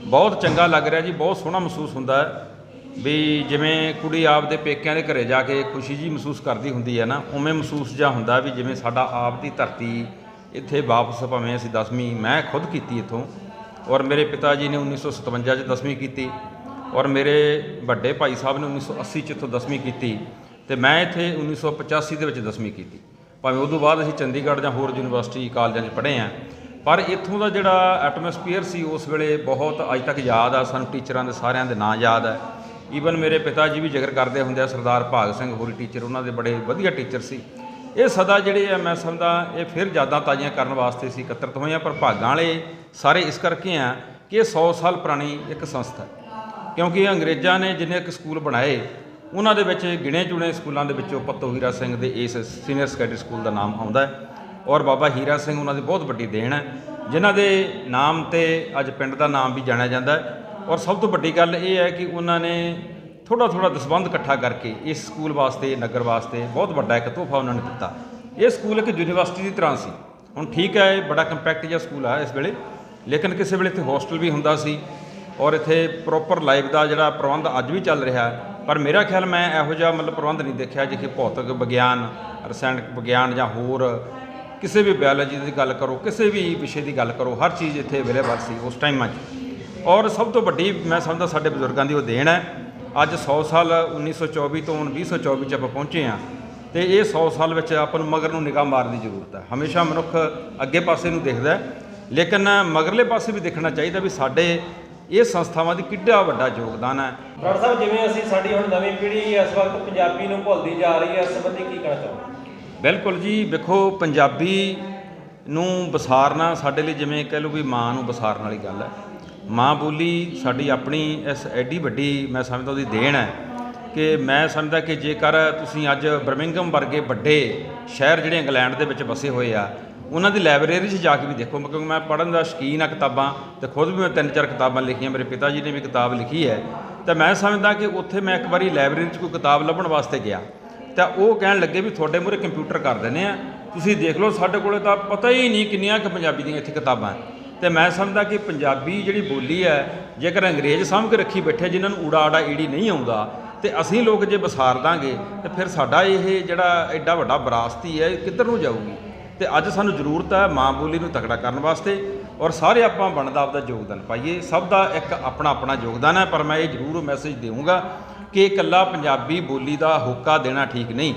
ਬਹੁਤ ਚੰਗਾ ਲੱਗ ਰਿਹਾ ਜੀ, ਬਹੁਤ ਸੋਹਣਾ ਮਹਿਸੂਸ ਹੁੰਦਾ ਹੈ ਵੀ ਜਿਵੇਂ ਕੁੜੀ ਆਪਦੇ ਪੇਕਿਆਂ ਦੇ ਘਰੇ ਜਾ ਕੇ ਖੁਸ਼ੀ ਜੀ ਮਹਿਸੂਸ ਕਰਦੀ ਹੁੰਦੀ ਹੈ ਨਾ, ਉਵੇਂ ਮਹਿਸੂਸ ਜਾਂ ਹੁੰਦਾ ਵੀ ਜਿਵੇਂ ਸਾਡਾ ਆਪ ਦੀ ਧਰਤੀ ਇੱਥੇ ਵਾਪਸ ਭਾਵੇਂ ਅਸੀਂ 10ਵੀਂ ਮੈਂ ਖੁਦ ਕੀਤੀ ਇੱਥੋਂ, ਔਰ ਮੇਰੇ ਪਿਤਾ ਜੀ ਨੇ 1957 ਚ 10ਵੀਂ ਕੀਤੀ, ਔਰ ਮੇਰੇ ਵੱਡੇ ਭਾਈ ਸਾਹਿਬ ਨੇ 1980 ਚ ਇੱਥੋਂ 10ਵੀਂ ਕੀਤੀ, ਤੇ ਮੈਂ ਇੱਥੇ 1985 ਦੇ ਵਿੱਚ 10ਵੀਂ ਕੀਤੀ। ਭਾਵੇਂ ਉਦੋਂ ਬਾਅਦ ਅਸੀਂ ਚੰਡੀਗੜ੍ਹ ਜਾਂ ਹੋਰ ਯੂਨੀਵਰਸਿਟੀ ਕਾਲਜਾਂ 'ਚ ਪੜ੍ਹੇ ਆ ਪਰ ਇੱਥੋਂ ਦਾ ਜਿਹੜਾ ਐਟਮੋਸਫੀਅਰ ਸੀ ਉਸ ਵੇਲੇ ਬਹੁਤ ਅੱਜ ਤੱਕ ਯਾਦ ਆ, ਸਾਨੂੰ ਟੀਚਰਾਂ ਦੇ ਸਾਰਿਆਂ ਦੇ ਨਾਂ ਯਾਦ ਹੈ ਈਵਨ ਮੇਰੇ ਪਿਤਾ ਜੀ ਵੀ ਜ਼ਿਕਰ ਕਰਦੇ ਹੁੰਦੇ ਆ, ਸਰਦਾਰ ਭਾਗ ਸਿੰਘ, ਹੋਰੀ ਟੀਚਰ, ਉਹਨਾਂ ਦੇ ਬੜੇ ਵਧੀਆ ਟੀਚਰ ਸੀ। ਇਹ ਸਦਾ ਜਿਹੜੇ ਆ ਮੈਂ ਸਮਝਦਾ ਇਹ ਫਿਰ ਯਾਦਾਂ ਤਾਜ਼ੀਆਂ ਕਰਨ ਵਾਸਤੇ ਸੀ ਇਕੱਤਰਤ ਹੋਏ ਆ ਪਰ ਭਾਗਾਂ ਵਾਲੇ ਸਾਰੇ ਇਸ ਕਰਕੇ ਆ ਕਿ ਇਹ 100 ਸਾਲ ਪੁਰਾਣੀ ਇੱਕ ਸੰਸਥਾ ਕਿਉਂਕਿ ਅੰਗਰੇਜ਼ਾਂ ਨੇ ਜਿੰਨੇ ਇੱਕ ਸਕੂਲ ਬਣਾਏ, ਉਹਨਾਂ ਦੇ ਵਿੱਚ ਗਿਣੇ ਚੁਣੇ ਸਕੂਲਾਂ ਦੇ ਵਿੱਚੋਂ ਪੱਤੋ ਹੀਰਾ ਸਿੰਘ ਦੇ ਇਸ ਸੀਨੀਅਰ ਸੈਕੰਡਰੀ ਸਕੂਲ ਦਾ ਨਾਮ ਆਉਂਦਾ ਹੈ ਔਰ ਬਾਬਾ ਹੀਰਾ ਸਿੰਘ ਉਹਨਾਂ ਦੀ ਬਹੁਤ ਵੱਡੀ ਦੇਣ ਹੈ, ਜਿਨ੍ਹਾਂ ਦੇ ਨਾਮ ਤੇ ਅੱਜ ਪਿੰਡ ਦਾ ਨਾਮ ਵੀ ਜਾਣਿਆ ਜਾਂਦਾ ਹੈ। ਔਰ ਸਭ ਤੋਂ ਵੱਡੀ ਗੱਲ ਇਹ ਹੈ ਕਿ ਉਹਨਾਂ ਨੇ ਥੋੜਾ ਥੋੜਾ ਦਸਵੰਧ ਇਕੱਠਾ ਕਰਕੇ ਇਸ ਸਕੂਲ ਵਾਸਤੇ, ਨਗਰ ਵਾਸਤੇ ਬਹੁਤ ਵੱਡਾ ਇੱਕ ਤੋਹਫਾ ਉਹਨਾਂ ਨੇ ਦਿੱਤਾ। ਇਹ ਸਕੂਲ ਇੱਕ ਯੂਨੀਵਰਸਿਟੀ ਦੀ ਤਰ੍ਹਾਂ ਸੀ। ਹੁਣ ਠੀਕ ਹੈ, ਇਹ ਬੜਾ ਕੰਪੈਕਟ ਜਿਹਾ ਸਕੂਲ ਆ ਇਸ ਵੇਲੇ, ਲੇਕਿਨ ਕਿਸੇ ਵੇਲੇ ਇੱਥੇ ਹੋਸਟਲ ਵੀ ਹੁੰਦਾ ਸੀ ਔਰ ਇੱਥੇ ਪ੍ਰੋਪਰ ਲਾਈਫ ਦਾ ਜਿਹੜਾ ਪ੍ਰਬੰਧ ਅੱਜ ਵੀ ਚੱਲ ਰਿਹਾ। ਪਰ ਮੇਰਾ ਖਿਆਲ ਮੈਂ ਇਹੋ ਜਿਹਾ ਮਤਲਬ ਪ੍ਰਬੰਧ ਨਹੀਂ ਦੇਖਿਆ ਜਿੱਥੇ ਭੌਤਿਕ ਵਿਗਿਆਨ, ਰਸਾਇਣਕ ਵਿਗਿਆਨ ਜਾਂ ਹੋਰ ਕਿਸੇ ਵੀ ਬਾਇਓਲੋਜੀ ਦੀ ਗੱਲ ਕਰੋ, ਕਿਸੇ ਵੀ ਵਿਸ਼ੇ ਦੀ ਗੱਲ ਕਰੋ, ਹਰ ਚੀਜ਼ ਇੱਥੇ ਅਵੇਲੇਬਲ ਸੀ ਉਸ ਟਾਈਮਾਂ 'ਚ। ਔਰ ਸਭ ਤੋਂ ਵੱਡੀ ਮੈਂ ਸਮਝਦਾ ਸਾਡੇ ਬਜ਼ੁਰਗਾਂ ਦੀ ਉਹ ਦੇਣ ਹੈ ਅੱਜ 100 ਸਾਲ 1924 ਤੋਂ ਹੁਣ 2024 ਚ ਆਪਾਂ ਪਹੁੰਚੇ ਆ ਤੇ ਇਹ 100 ਸਾਲ ਵਿੱਚ ਆਪਾਂ ਨੂੰ ਮਗਰ ਨੂੰ ਨਿਗਾਹ ਮਾਰਨ ਦੀ ਜ਼ਰੂਰਤ ਹੈ। ਹਮੇਸ਼ਾ ਮਨੁੱਖ ਅੱਗੇ ਪਾਸੇ ਨੂੰ ਦੇਖਦਾ ਲੇਕਿਨ ਮਗਰਲੇ ਪਾਸੇ ਵੀ ਦੇਖਣਾ ਚਾਹੀਦਾ ਵੀ ਸਾਡੇ ਇਹ ਸੰਸਥਾਵਾਂ ਦੀ ਕਿੱਡਾ ਵੱਡਾ ਯੋਗਦਾਨ ਹੈ। ਡਾਕਟਰ ਸਾਹਿਬ ਜਿਵੇਂ ਅਸੀਂ ਸਾਡੀ ਹੁਣ ਨਵੀਂ ਪੀੜ੍ਹੀ ਇਸ ਵਕਤ ਪੰਜਾਬੀ ਨੂੰ ਭੁੱਲਦੀ ਜਾ ਰਹੀ ਹੈ ਇਸ ਸੰਬੰਧੀ ਕੀ ਕਹਿਣਾ ਚਾਹੋਗੇ? ਬਿਲਕੁਲ ਜੀ ਵੇਖੋ ਪੰਜਾਬੀ ਨੂੰ ਵਿਸਾਰਨਾ ਸਾਡੇ ਲਈ ਜਿਵੇਂ ਕਹਿ ਲਓ ਵੀ ਮਾਂ ਨੂੰ ਵਿਸਾਰਨ ਵਾਲੀ ਗੱਲ ਹੈ। ਮਾਂ ਬੋਲੀ ਸਾਡੀ ਆਪਣੀ ਇਸ ਐਡੀ ਵੱਡੀ, ਮੈਂ ਸਮਝਦਾ ਉਹਦੀ ਦੇਣ ਹੈ, ਕਿ ਮੈਂ ਸਮਝਦਾ ਕਿ ਜੇਕਰ ਤੁਸੀਂ ਅੱਜ ਬਰਮਿੰਗਮ ਵਰਗੇ ਵੱਡੇ ਸ਼ਹਿਰ ਜਿਹੜੇ ਇੰਗਲੈਂਡ ਦੇ ਵਿੱਚ ਵਸੇ ਹੋਏ ਆ, ਉਹਨਾਂ ਦੀ ਲਾਇਬ੍ਰੇਰੀ 'ਚ ਜਾ ਕੇ ਵੀ ਦੇਖੋ, ਕਿਉਂਕਿ ਮੈਂ ਪੜ੍ਹਨ ਦਾ ਸ਼ੌਕੀਨ ਆ ਕਿਤਾਬਾਂ ਤੇ ਖੁਦ ਵੀ ਮੈਂ ਤਿੰਨ ਚਾਰ ਕਿਤਾਬਾਂ ਲਿਖੀਆਂ, ਮੇਰੇ ਪਿਤਾ ਜੀ ਨੇ ਵੀ ਕਿਤਾਬ ਲਿਖੀ ਹੈ, ਤਾਂ ਮੈਂ ਸਮਝਦਾ ਕਿ ਉੱਥੇ ਮੈਂ ਇੱਕ ਵਾਰੀ ਲਾਇਬ੍ਰੇਰੀ 'ਚ ਕੋਈ ਕਿਤਾਬ ਲੱਭਣ ਵਾਸਤੇ ਗਿਆ, ਤਾਂ ਉਹ ਕਹਿਣ ਲੱਗੇ ਵੀ ਤੁਹਾਡੇ ਮੂਹਰੇ ਕੰਪਿਊਟਰ ਕਰ ਦਿੰਦੇ ਆ, ਤੁਸੀਂ ਦੇਖ ਲਓ ਸਾਡੇ ਕੋਲੇ ਤਾਂ ਪਤਾ ਹੀ ਨਹੀਂ ਕਿੰਨੀਆਂ ਕੁ ਪੰਜਾਬੀ ਦੀਆਂ ਇੱਥੇ ਕਿਤਾਬਾਂ ਤੇ ਮੈਂ ਸਮਝਦਾ ਕਿ ਪੰਜਾਬੀ ਜਿਹੜੀ ਬੋਲੀ ਹੈ, ਜੇਕਰ ਅੰਗਰੇਜ਼ ਸਾਂਭ ਕੇ ਰੱਖੀ ਬੈਠੇ, ਜਿਨ੍ਹਾਂ ਨੂੰ ਊੜਾ ਆੜਾ ਈੜੀ ਨਹੀਂ ਆਉਂਦਾ, ਤੇ ਅਸੀਂ ਲੋਕ ਜੇ ਵਿਸਾਰ ਦਾਂਗੇ, ਤੇ ਫਿਰ ਸਾਡਾ ਇਹ ਜਿਹੜਾ ਐਡਾ ਵੱਡਾ ਵਿਰਾਸਤੀ ਹੈ, ਇਹ ਕਿੱਧਰ ਨੂੰ ਜਾਊਗੀ? ਤੇ ਅੱਜ ਸਾਨੂੰ ਜ਼ਰੂਰਤ ਹੈ ਮਾਂ ਬੋਲੀ ਨੂੰ ਤਕੜਾ ਕਰਨ ਵਾਸਤੇ, ਔਰ ਸਾਰੇ ਆਪਾਂ ਬਣਦਾ ਆਪਦਾ ਯੋਗਦਾਨ ਪਾਈਏ। ਸਭ ਦਾ ਇੱਕ ਆਪਣਾ ਆਪਣਾ ਯੋਗਦਾਨ ਹੈ, ਪਰ ਮੈਂ ਇਹ ਜ਼ਰੂਰ ਮੈਸੇਜ ਦੇਵਾਂਗਾ ਕਿ ਇਕੱਲਾ ਪੰਜਾਬੀ ਬੋਲੀ ਦਾ ਹੋਕਾ ਦੇਣਾ ਠੀਕ ਨਹੀਂ।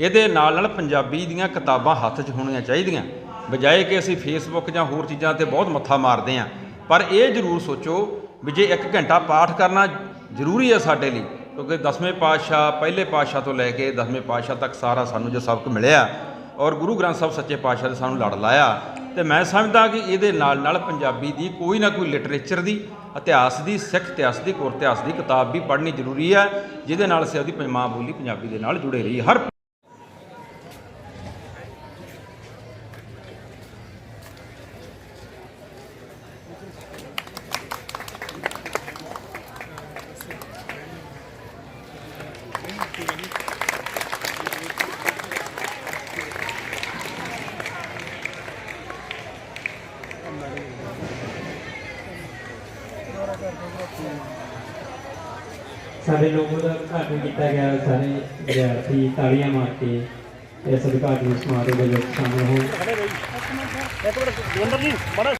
ਇਹਦੇ ਨਾਲ ਨਾਲ ਪੰਜਾਬੀ ਦੀਆਂ ਕਿਤਾਬਾਂ ਹੱਥ 'ਚ ਹੋਣੀਆਂ ਚਾਹੀਦੀਆਂ। ਬਜਾਏ ਕਿ ਅਸੀਂ ਫੇਸਬੁੱਕ ਜਾਂ ਹੋਰ ਚੀਜ਼ਾਂ ਤੇ ਬਹੁਤ ਮੱਥਾ ਮਾਰਦੇ ਹਾਂ, ਪਰ ਇਹ ਜ਼ਰੂਰ ਸੋਚੋ ਵੀ ਜੇ ਇੱਕ ਘੰਟਾ ਪਾਠ ਕਰਨਾ ਜ਼ਰੂਰੀ ਹੈ ਸਾਡੇ ਲਈ, ਕਿਉਂਕਿ ਦਸਵੇਂ ਪਾਤਸ਼ਾਹ, ਪਹਿਲੇ ਪਾਤਸ਼ਾਹ ਤੋਂ ਲੈ ਕੇ ਦਸਵੇਂ ਪਾਤਸ਼ਾਹ ਤੱਕ ਸਾਰਾ ਸਾਨੂੰ ਜੋ ਸਬਕ ਮਿਲਿਆ, ਔਰ ਗੁਰੂ ਗ੍ਰੰਥ ਸਾਹਿਬ ਸੱਚੇ ਪਾਤਸ਼ਾਹ ਨੇ ਸਾਨੂੰ ਲੜ ਲਾਇਆ, ਤੇ ਮੈਂ ਸਮਝਦਾ ਕਿ ਇਹਦੇ ਨਾਲ ਨਾਲ ਪੰਜਾਬੀ ਦੀ ਕੋਈ ਨਾ ਕੋਈ ਲਿਟਰੇਚਰ ਦੀ, ਇਤਿਹਾਸ ਦੀ, ਸਿੱਖ ਇਤਿਹਾਸ ਦੀ, ਕੋਰ ਇਤਿਹਾਸ ਦੀ ਕਿਤਾਬ ਵੀ ਪੜ੍ਹਨੀ ਜ਼ਰੂਰੀ ਹੈ, ਜਿਹਦੇ ਨਾਲ ਅਸੀਂ ਉਹਦੀ ਮਾਂ ਬੋਲੀ ਪੰਜਾਬੀ ਦੇ ਨਾਲ ਜੁੜੇ ਰਹੀ ਹਰ ਸਾਡੇ ਲੋਗੋ ਦਾ ਉਦਘਾਟਨ ਕੀਤਾ ਗਿਆ ਸਾਰੇ ਵਿਦਿਆਰਥੀ ਤਾੜੀਆਂ ਮਾਰ ਕੇ ਇਸ ਉਦਘਾਟਨ ਸਮਾਰੋਹ ਦੇ ਵਿੱਚ ਸ਼ਾਮਲ ਹੋਣ।